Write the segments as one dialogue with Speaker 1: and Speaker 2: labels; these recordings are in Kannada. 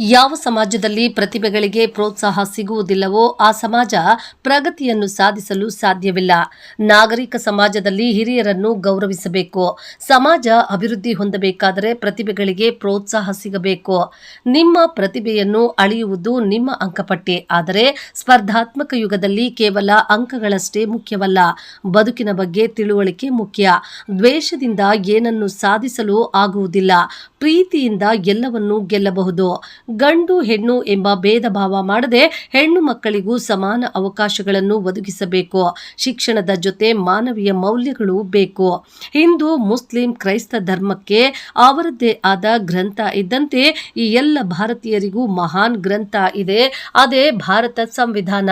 Speaker 1: ಯಾವ ಸಮಾಜದಲ್ಲಿ ಪ್ರತಿಭೆಗಳಿಗೆ ಪ್ರೋತ್ಸಾಹ ಸಿಗುವುದಿಲ್ಲವೋ ಆ ಸಮಾಜ ಪ್ರಗತಿಯನ್ನು ಸಾಧಿಸಲು ಸಾಧ್ಯವಿಲ್ಲ. ನಾಗರಿಕ ಸಮಾಜದಲ್ಲಿ ಹಿರಿಯರನ್ನು ಗೌರವಿಸಬೇಕು. ಸಮಾಜ ಅಭಿವೃದ್ಧಿ ಹೊಂದಬೇಕಾದರೆ ಪ್ರತಿಭೆಗಳಿಗೆ ಪ್ರೋತ್ಸಾಹ ಸಿಗಬೇಕು. ನಿಮ್ಮ ಪ್ರತಿಭೆಯನ್ನು ಅಳೆಯುವುದು ನಿಮ್ಮ ಅಂಕಪಟ್ಟಿ. ಆದರೆ ಸ್ಪರ್ಧಾತ್ಮಕ ಯುಗದಲ್ಲಿ ಕೇವಲ ಅಂಕಗಳಷ್ಟೇ ಮುಖ್ಯವಲ್ಲ. ಬದುಕಿನ ಬಗ್ಗೆ ತಿಳುವಳಿಕೆ ಮುಖ್ಯ. ದ್ವೇಷದಿಂದ ಏನನ್ನು ಸಾಧಿಸಲು ಆಗುವುದಿಲ್ಲ. ಪ್ರೀತಿಯಿಂದ ಎಲ್ಲವನ್ನೂ ಗೆಲ್ಲಬಹುದು. ಗಂಡು ಹೆಣ್ಣು ಎಂಬ ಭೇದ ಭಾವ ಮಾಡದೆ ಹೆಣ್ಣು ಮಕ್ಕಳಿಗೂ ಸಮಾನ ಅವಕಾಶಗಳನ್ನು ಒದಗಿಸಬೇಕು. ಶಿಕ್ಷಣದ ಜೊತೆ ಮಾನವೀಯ ಮೌಲ್ಯಗಳು ಬೇಕು. ಹಿಂದೂ, ಮುಸ್ಲಿಂ ಕ್ರೈಸ್ತ ಧರ್ಮಕ್ಕೆ ಅವರದ್ದೇ ಆದ ಗ್ರಂಥ ಇದ್ದಂತೆ ಈ ಎಲ್ಲ ಭಾರತೀಯರಿಗೂ ಮಹಾನ್ ಗ್ರಂಥ ಇದೆ. ಅದೇ ಭಾರತ ಸಂವಿಧಾನ.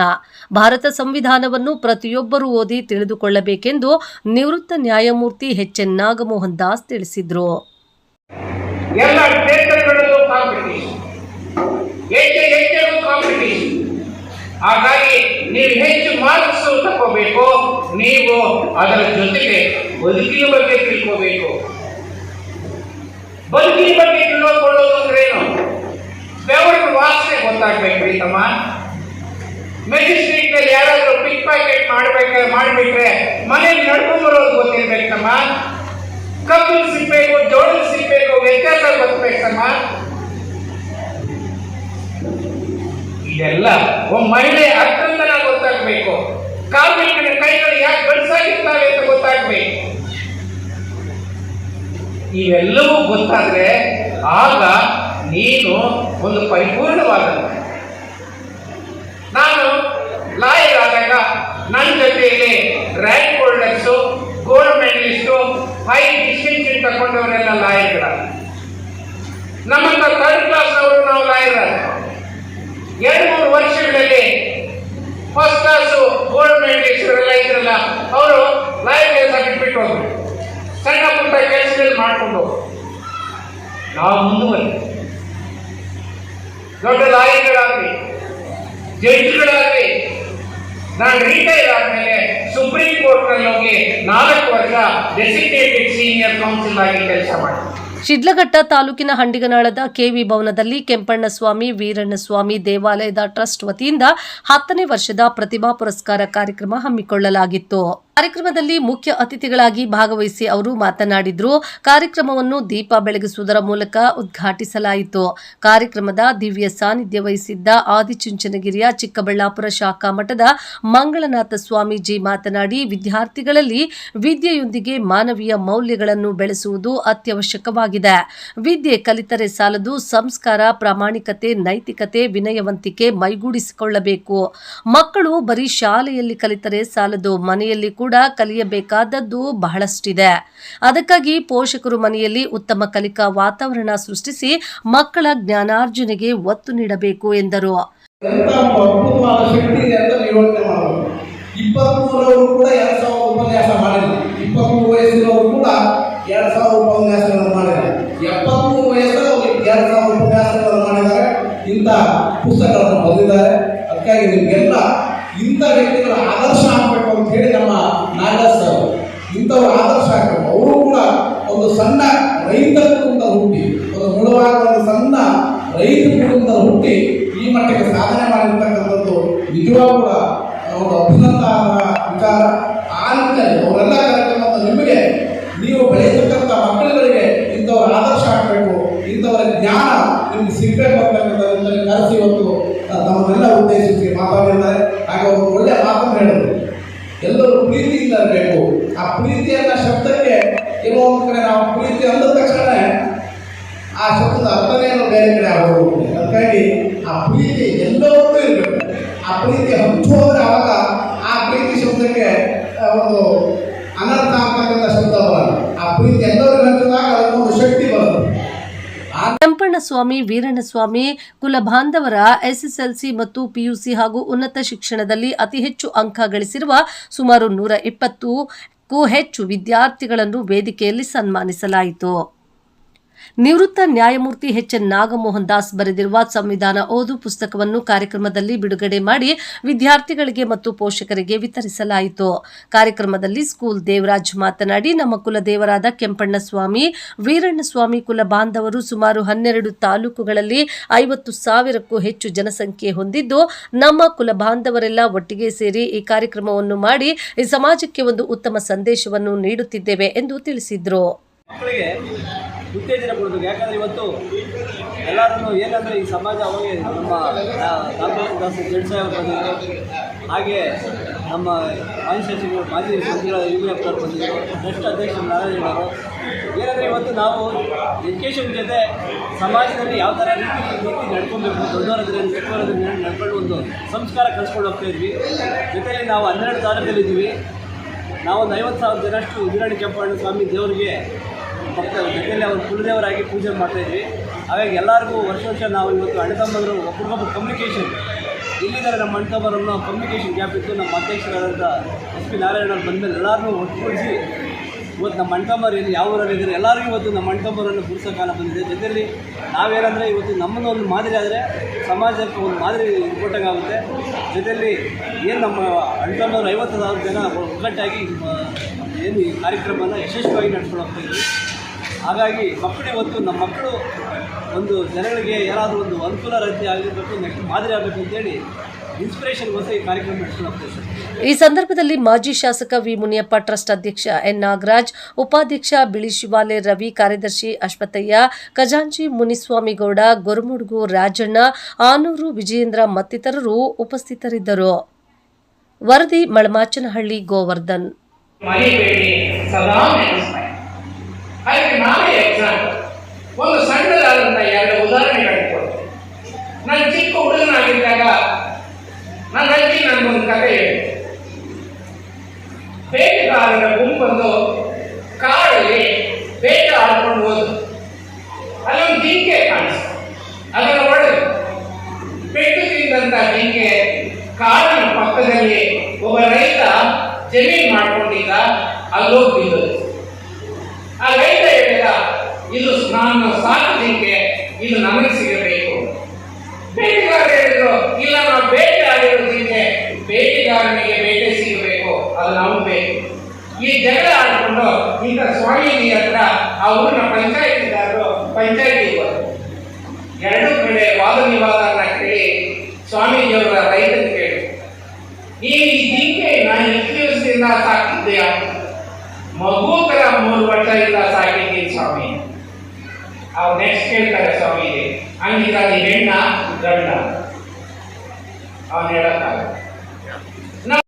Speaker 1: ಭಾರತ ಸಂವಿಧಾನವನ್ನು ಪ್ರತಿಯೊಬ್ಬರೂ ಓದಿ ತಿಳಿದುಕೊಳ್ಳಬೇಕೆಂದು ನಿವೃತ್ತ ನ್ಯಾಯಮೂರ್ತಿ ಎಚ್ ಎನ್ ನಾಗಮೋಹನ್ ದಾಸ್ ತಿಳಿಸಿದರು.
Speaker 2: ಎಲ್ಲ ಕ್ಷೇತ್ರಗಳಲ್ಲೂ ಹಾಗಾಗಿ ನೀವು ಹೆಚ್ಚು ಮಾರ್ಕ್ಸ್ ತಗೋಬೇಕು ನೀವು ಅದರ ಜೊತೆಗೆ ಬದುಕಿನ ಬಗ್ಗೆ ತಿಳ್ಕೋಬೇಕು. ಬದುಕಿನ ಬಗ್ಗೆ ತಿಳ್ಕೊಳ್ಳೋದು ಕೊಳ್ಳೋದು ಏನು? ಬೆವರಿನ ವಾಸನೆ ಗೊತ್ತಾಗ್ಬೇಕ್ರಿ ತಮ್ಮ. ಮೆಜಿಸ್ಟ್ರೇಟ್ ಮೇಲೆ ಯಾರಾದರೂ ಪಿಕ್ ಪ್ಯಾಕೆಟ್ ಮಾಡ್ಬೇಕ ಮಾಡಿಬಿಟ್ರೆ ಮನೇಲಿ ನಡ್ಕೊಂಡು ಬರೋದು ಗೊತ್ತಿರ್ಬೇಕಮ್ಮ ಕಬ್ಬಿನ ಸಿಗ್ಬೇಕು ಜೋಳದ ಸಿಗ್ಬೇಕು ವ್ಯತ್ಯಾಸ ಗೊತ್ತಬೇಕಮ್ಮ ಇದೆಲ್ಲ ಒಬ್ಬ ಮಹಿಳೆ ಅಕ್ರಂದನ ಗೊತ್ತಾಗ್ಬೇಕು. ಕಾರ್ಮಿಕನ ಕೈಗಳು ಯಾಕೆ ಗಡ್ಸಾಗಿರ್ತವೆ ಅಂತ ಗೊತ್ತಾಗ್ಬೇಕು. ಇವೆಲ್ಲವೂ ಗೊತ್ತಾದ್ರೆ ಆಗ ನೀನು ಒಂದು ಪರಿಪೂರ್ಣವಾದ ನಾನು ಲಾಯರ್ ಆದಾಗ ನನ್ನ ಜೊತೆಯಲ್ಲಿ rank holders gold medalist high distinction ತಗೊಂಡವರೆಲ್ಲ ಲಾಯರ್ಗಳ ನಮ್ಮಂತ ಥರ್ಡ್ ಕ್ಲಾಸ್ ಅವರು ನಾವು ಲಾಯರ್ ಎರಡು ಮೂರು ವರ್ಷಗಳಲ್ಲಿ ಫಸ್ಟ್ ಕ್ಲಾಸು ಗೋಲ್ಡ್ ಮೆಡಲಿಸ್ಟ್ ಎಲ್ಲ ಇದ್ರಲ್ಲ, ಅವರು ಲಾಯರ್ ಕೆಲಸ ಬಿಟ್ಬಿಟ್ಟು ಹೋದ್ರು. ಸಣ್ಣ ಪುಟ್ಟ ಕೆಲಸದಲ್ಲಿ ಮಾಡಿಕೊಂಡು. ನಾವು ಮುಂದುವರೆ ದೊಡ್ಡ ಲಾಯರ್ಗಳಾಗಲಿ ಜಡ್ಜ್ಗಳಾಗಲಿ ನಾನು ರಿಟೈರ್ ಆದಮೇಲೆ ಸುಪ್ರೀಂ ಕೋರ್ಟ್ನಲ್ಲಿ ಹೋಗಿ ನಾಲ್ಕು ವರ್ಷ ಡೆಸಿಗ್ನೇಟೆಡ್ ಸೀನಿಯರ್ ಕೌನ್ಸಿಲ್ ಆಗಿ ಕೆಲಸ ಮಾಡಿದೆ
Speaker 1: ಶಿಡ್ಲಘಟ್ಟ ತಾಲೂಕಿನ ಹಂಡಿಗನಾಳದ ಕೆವಿ ಭವನದಲ್ಲಿ ಕೆಂಪಣ್ಣಸ್ವಾಮಿ, ವೀರಣ್ಣಸ್ವಾಮಿ ದೇವಾಲಯದ ಟ್ರಸ್ಟ್ ವತಿಯಿಂದ ಹತ್ತನೇ ವರ್ಷದ ಪ್ರತಿಭಾ ಪುರಸ್ಕಾರ ಕಾರ್ಯಕ್ರಮ ಹಮ್ಮಿಕೊಳ್ಳಲಾಗಿತ್ತು. ಕಾರ್ಯಕ್ರಮದಲ್ಲಿ ಮುಖ್ಯ ಅತಿಥಿಗಳಾಗಿ ಭಾಗವಹಿಸಿ ಅವರು ಮಾತನಾಡಿದ್ರು. ಕಾರ್ಯಕ್ರಮವನ್ನು ದೀಪ ಬೆಳಗಿಸುವುದರ ಮೂಲಕ ಉದ್ಘಾಟಿಸಲಾಯಿತು. ಕಾರ್ಯಕ್ರಮದ ದಿವ್ಯ ಸಾನ್ನಿಧ್ಯ ವಹಿಸಿದ್ದ ಆದಿಚುಂಚನಗಿರಿಯ ಚಿಕ್ಕಬಳ್ಳಾಪುರ ಶಾಖಾ ಮಠದ ಮಂಗಳನಾಥ ಸ್ವಾಮೀಜಿ ಮಾತನಾಡಿ, ವಿದ್ಯಾರ್ಥಿಗಳಲ್ಲಿ ವಿದ್ಯೆಯೊಂದಿಗೆ ಮಾನವೀಯ ಮೌಲ್ಯಗಳನ್ನು ಬೆಳೆಸುವುದು ಅತ್ಯವಶ್ಯಕವಾಗಿದೆ. ವಿದ್ಯೆ ಕಲಿತರೆ ಸಾಲದು ಸಂಸ್ಕಾರ, ಪ್ರಾಮಾಣಿಕತೆ, ನೈತಿಕತೆ, ವಿನಯವಂತಿಕೆ ಮೈಗೂಡಿಸಿಕೊಳ್ಳಬೇಕು. ಮಕ್ಕಳು ಬರೀ ಶಾಲೆಯಲ್ಲಿ ಕಲಿತರೆ ಸಾಲದು, ಮನೆಯಲ್ಲಿ ಕೂಡ ಕಲಿಯಬೇಕಾದದ್ದು ಬಹಳಷ್ಟಿದೆ. ಅದಕ್ಕಾಗಿ ಪೋಷಕರು ಮನೆಯಲ್ಲಿ ಉತ್ತಮ ಕಲಿಕಾ ವಾತಾವರಣ ಸೃಷ್ಟಿಸಿ ಮಕ್ಕಳ ಜ್ಞಾನಾರ್ಜನೆಗೆ ಒತ್ತು ನೀಡಬೇಕು ಎಂದರು.
Speaker 3: ಇಂಥ ಪುಸ್ತಕಗಳನ್ನು ಬರೆದಿದ್ದಾರೆ. ಅದಕ್ಕಾಗಿ ನಿಮಗೆಲ್ಲ ಇಂಥ ವ್ಯಕ್ತಿಗಳ ಆದರ್ಶ ಆಗಬೇಕು ಅಂತ ಹೇಳಿ ನಮ್ಮ ನಾಗರಾಜ್ ಸರ್ ಇಂಥವ್ರು ಆದರ್ಶ ಆಗಬೇಕು. ಅವರು ಕೂಡ ಒಂದು ಸಣ್ಣ ರೈತ ಕುಟುಂಬದ ಹುಟ್ಟಿ, ಒಂದು ಮುಳುವಾದ ಒಂದು ಸಣ್ಣ ರೈತ ಕುಟುಂಬದ ಹುಟ್ಟಿ ಈ ಮಟ್ಟಕ್ಕೆ ಸಾಧನೆ ಮಾಡಿರ್ತಕ್ಕಂಥದ್ದು ನಿಜವಾಗೂ ಕೂಡ ಒಂದು ಅಭಿನಂದನ ವಿಚಾರ. ಆ ನಿಟ್ಟಿನಲ್ಲಿ ಅವರೆಲ್ಲ ಕಾರ್ಯಕ್ರಮದ ನಿಮಗೆ, ನೀವು ಬೆಳೆಯತಕ್ಕಂಥ ಮಕ್ಕಳುಗಳಿಗೆ ಇಂಥವ್ರ ಆದರ್ಶ ಆಗಬೇಕು ಇಂಥವರ ಜ್ಞಾನ ನಿಮ್ಗೆ ಸಿಗಬೇಕು ಅಂತಕ್ಕಂಥದ್ದನ್ನು ಕರೆಸಿ ಇವತ್ತು ನಮ್ಮನ್ನೆಲ್ಲ ಉದ್ದೇಶಿಸಿ ಮಾತಾಡಿದ್ದಾರೆ ಹಾಗೆ ಅವರು ಒಳ್ಳೆಯ ಮಾತನ್ನು ಹೇಳಿದ್ರು ಎಲ್ಲರೂ ಪ್ರೀತಿಯಿಂದ ಇರಬೇಕು ಆ ಪ್ರೀತಿಯನ್ನ ಶಬ್ದಕ್ಕೆ ಏನೋ ಒಂದು ಕಡೆ ನಾವು ಪ್ರೀತಿ ಅಂದ ತಕ್ಷಣ ಆ ಶಬ್ದದ ಅರ್ಥನೆಯನ್ನು ಬೇರೆ ಕಡೆ ಆಗೋಗುತ್ತೆ ಅದಕ್ಕಾಗಿ ಆ ಪ್ರೀತಿ ಎಲ್ಲವನ್ನೂ ಇರಬೇಕು. ಆ ಪ್ರೀತಿ ಹಂಚೋದ್ರೆ ಆವಾಗ ಆ ಪ್ರೀತಿ ಶಬ್ದಕ್ಕೆ ಒಂದು ಅನರ್ಥ ಅಂತಕ್ಕಂಥ ಶಬ್ದ ಬರಲ್ಲ. ಆ ಪ್ರೀತಿ ಎಲ್ಲರಿಗೂ ಹಂಚಿದಾಗ ಅದಕ್ಕೊಂದು ಶಕ್ತಿ ಬರುತ್ತೆ ಸ್ವಾಮಿ
Speaker 1: ಕೆಂಪಣ್ಣಸ್ವಾಮಿ, ವೀರಣ್ಣಸ್ವಾಮಿ, ಕುಲಬಾಂಧವರ, ಎಸ್ಎಸ್ಎಲ್ಸಿ ಮತ್ತು ಪಿಯುಸಿ ಹಾಗೂ ಉನ್ನತ ಶಿಕ್ಷಣದಲ್ಲಿ ಅತಿ ಹೆಚ್ಚು ಅಂಕ ಗಳಿಸಿರುವ ಸುಮಾರು ನೂರ ಇಪ್ಪತ್ತಕ್ಕೂ ಹೆಚ್ಚು ವಿದ್ಯಾರ್ಥಿಗಳನ್ನು ವೇದಿಕೆಯಲ್ಲಿ ಸನ್ಮಾನಿಸಲಾಯಿತು. ನಿವೃತ್ತ ನ್ಯಾಯಮೂರ್ತಿ ಎಚ್ ಎನ್ ನಾಗಮೋಹನ್ ದಾಸ್ ಬರೆದಿರುವ ಸಂವಿಧಾನ ಓದು ಪುಸ್ತಕವನ್ನು ಕಾರ್ಯಕ್ರಮದಲ್ಲಿ ಬಿಡುಗಡೆ ಮಾಡಿ ವಿದ್ಯಾರ್ಥಿಗಳಿಗೆ ಮತ್ತು ಪೋಷಕರಿಗೆ ವಿತರಿಸಲಾಯಿತು. ಕಾರ್ಯಕ್ರಮದಲ್ಲಿ ಸ್ಕೂಲ್ ದೇವರಾಜ್ ಮಾತನಾಡಿ, ನಮ್ಮ ಕುಲದೇವರಾದ ಕೆಂಪಣ್ಣ ಸ್ವಾಮಿ ವೀರಣ್ಣ ಸ್ವಾಮಿ ಕುಲ ಬಾಂಧವರು ಸುಮಾರು ಹನ್ನೆರಡು ತಾಲೂಕುಗಳಲ್ಲಿ ಐವತ್ತು ಸಾವಿರಕ್ಕೂ ಹೆಚ್ಚು ಜನಸಂಖ್ಯೆ ಹೊಂದಿದ್ದು, ನಮ್ಮ ಕುಲ ಬಾಂಧವರೆಲ್ಲ ಒಟ್ಟಿಗೆ ಸೇರಿ ಈ ಕಾರ್ಯಕ್ರಮವನ್ನು ಮಾಡಿ ಸಮಾಜಕ್ಕೆ ಒಂದು ಉತ್ತಮ ಸಂದೇಶವನ್ನು ನೀಡುತ್ತಿದ್ದೇವೆ ಎಂದು ತಿಳಿಸಿದರು.
Speaker 4: ಉತ್ತೇಜನ ಕೊಡಬೇಕು ಯಾಕಂದರೆ ಇವತ್ತು ಎಲ್ಲರನ್ನು ಏನಂದರೆ ಈ ಸಮಾಜ ಅವಾಗ ನಮ್ಮ ದಾಸ ಅವರು ಬಂದಿದ್ದರು ಹಾಗೆ ನಮ್ಮ ಮಾಜಿ ಸಚಿವರು, ಮಾಜಿ ಸಚಿವರ ಯು ಎಫ್ ಅವರು ಬಂದಿದ್ದರು ಟ್ರಸ್ಟ್ ಅಧ್ಯಕ್ಷ ನಾರಾಯಣ ಅವರು. ಏನಂದರೆ ಇವತ್ತು ನಾವು ಎಜುಕೇಷನ್ ಜೊತೆ ಸಮಾಜದಲ್ಲಿ ಯಾವ ಥರ ರೀತಿ ರೀತಿ ನಡ್ಕೊಬೇಕು, ದೊಡ್ಡವರದ್ರೆ ಚಿಕ್ಕವರದ್ರೆ ನಡ್ಕೊಂಡು ಒಂದು ಸಂಸ್ಕಾರ ಕಲ್ಸ್ಕೊಂಡು ಹೋಗ್ತಾ ಇದ್ವಿ. ಜೊತೆಯಲ್ಲಿ ನಾವು ಹನ್ನೆರಡು ತಾಲೂಕಲ್ಲಿದ್ದೀವಿ. ನಾವೊಂದು ಐವತ್ತು ಸಾವಿರ ಜನಷ್ಟು ವೀರಣ್ಣ ಕೆಂಪಣ್ಣ ಸ್ವಾಮಿ ದೇವರಿಗೆ ಭಕ್ತ ಜೊತೆಯಲ್ಲಿ ಅವರು ಕುಲದೇವರಾಗಿ ಪೂಜೆ ಮಾಡ್ತಾಯಿದ್ವಿ ಹಾಗಾಗಿ ಎಲ್ಲರಿಗೂ ವರ್ಷ ವರ್ಷ ನಾವು ಇವತ್ತು ಅಣ್ಣತಮ್ಮಂದರು ಒಬ್ಬರಿಗೊಬ್ಬರು ಕಮ್ಯುನಿಕೇಷನ್ ಇಲ್ಲಿದ್ದಾರೆ ನಮ್ಮ ಅಣ್ಣತಮ್ಮರನ್ನು ಕಮ್ಯುನಿಕೇಷನ್ ಗ್ಯಾಪ್ ಇತ್ತು ನಮ್ಮ ಅಧ್ಯಕ್ಷರಾದಂಥ ಎಸ್ ಪಿ ನಾರಾಯಣ ಅವ್ರು ಬಂದಮೇಲೆ ಎಲ್ಲರನ್ನೂ ಒಟ್ಟುಗೂಡಿಸಿ ಇವತ್ತು ನಮ್ಮ ಅಣ್ತಮ್ಮರು ಇಲ್ಲಿ ಯಾವ ಊರಲ್ಲಿ ಇದ್ದಾರೆ, ಎಲ್ಲರಿಗೂ ಇವತ್ತು ನಮ್ಮ ಅಣ್ತಮ್ಮರನ್ನು ಗುರುಸೋ ಕಾಲ ಬಂದಿದೆ. ಜೊತೆಯಲ್ಲಿ ನಾವೇನಂದರೆ ಇವತ್ತು ನಮ್ಮನ್ನು ಒಂದು ಮಾದರಿ ಆದರೆ ಸಮಾಜಕ್ಕೆ ಒಂದು ಮಾದರಿ ಆಗುತ್ತೆ. ಜೊತೆಯಲ್ಲಿ ಏನು ನಮ್ಮ ಅಣ್ತಮ್ಮರು ಐವತ್ತು ಸಾವಿರ ಜನ ಒಗ್ಗಟ್ಟಾಗಿ ಏನು ಈ ಕಾರ್ಯಕ್ರಮನ ಯಶಸ್ವಿಯಾಗಿ ನಡ್ಕೊಂಡು ಹೋಗ್ತಾ ಇದ್ವಿ ಹಾಗಾಗಿ ಮಕ್ಕಳು ಇವತ್ತು ನಮ್ಮ ಮಕ್ಕಳು ಒಂದು ಜನಗಳಿಗೆ ಯಾರಾದರೂ ಒಂದು ಅನುಕೂಲ ರೀತಿ ಆಗಿರಬೇಕು ನೆಕ್ಸ್ಟ್ ಮಾದರಿ ಆಗಬೇಕು ಅಂತೇಳಿ ಈ
Speaker 1: ಸಂದರ್ಭದಲ್ಲಿ ಮಾಜಿ ಶಾಸಕ ವಿ ಮುನಿಯಪ್ಪ ಟ್ರಸ್ಟ್ ಅಧ್ಯಕ್ಷ ಎನ್ ನಾಗರಾಜ್ ಉಪಾಧ್ಯಕ್ಷ ಬಿಳಿ ಶಿವಾಲೆ ರವಿ ಕಾರ್ಯದರ್ಶಿ ಅಶ್ವಥಯ್ಯ ಖಜಾಂಚಿ ಮುನಿಸ್ವಾಮಿಗೌಡ ಗೊರಮುಡುಗು ರಾಜಣ್ಣ ಆನೂರು ವಿಜಯೇಂದ್ರ ಮತ್ತಿತರರು ಉಪಸ್ಥಿತರಿದ್ದರು. ವರದಿ ಮಳಮಾಚನಹಳ್ಳಿ ಗೋವರ್ಧನ್.
Speaker 2: ಅದಕ್ಕೆ ನಾವೇ ಎಕ್ಸಾಂಪಲ್ ಒಂದು ಸಣ್ಣದಾದಂಥ ಎರಡು ಉದಾಹರಣೆಗಳನ್ನು ಕೊಡ್ತೀನಿ. ನಾನು ಚಿಕ್ಕ ಹುಡುಗನಾಗಿದ್ದಾಗ ನನ್ನ ಅಜ್ಜಿ ನನಗೊಂದು ಕತೆ ಹೇಳಿ ಬೇಟೆಗಾರರ ಗುಂಪೊಂದು ಕಾಡಲ್ಲಿ ಬೇಟೆ ಆಡ್ಕೊಂಡು ಹೋದ ಅಲ್ಲೊಂದು ಜಿಂಕೆ ಕಾಣಿಸ್ತು. ಅದರ ಒಳಗೆ ಪೆಟ್ಟು ತಿಂದಂತ ಜಿಂಕೆ ಕಾಡಿನ ಪಕ್ಕದಲ್ಲಿ ಒಬ್ಬ ರೈತ ಜಮೀನು ಮಾಡ್ಕೊಂಡಿದ್ದ ಅಲ್ಲೋಗಿ ಬಿದ್ದದು ಆ ರೈತ ಹೇಳಿದ, ಇದು ನಾನು ಸಾಕು ಜಿಂಕೆ ಇದು ನಮಗೆ ಸಿಗಬೇಕು. ಬೇಟೆಗಾರ ಹೇಳಿದ್ರು, ಇಲ್ಲ, ನಾವು ಬೇಟೆ ಆಗಿರೋದಕ್ಕೆ ಬೇಟೆಗಾರನಿಗೆ ಬೇಟೆ ಸಿಗಬೇಕು, ಅದು ನಮಗೆ ಬೇಕು. ಈ ಜಗಳ ಆಡ್ಕೊಂಡು ಇಂಥ ಸ್ವಾಮೀಜಿ ಹತ್ರ ಆ ಊರಿನ ಪಂಚಾಯತಿದಾರರು ಪಂಚಾಯತಿ ಎರಡೂ ಕಡೆ ವಾದ ವಿವಾದನ ಕೇಳಿ ಸ್ವಾಮೀಜಿಯವರ ರೈತರು ಕೇಳಿ ಈ ಜಿಂಕೆನ ಎಷ್ಟು ದಿವಸದಿಂದ ಸಾಕಿದ್ದೀಯಾ ಮಗು ತರ ಮೂರು ಇಲ್ಲ ಸಾಕಿದ್ದೀನಿ ಸ್ವಾಮಿ. ಅವ್ರು ನೆಕ್ಸ್ಟ್ ಕೇಳ್ತಾರೆ ಸ್ವಾಮಿ ಹಂಗಿದ್ರೆ ಅದು ಹೆಣ್ಣ, ಗಂಡ. ಅವನು ಹೇಳಕ್ಕಾಗ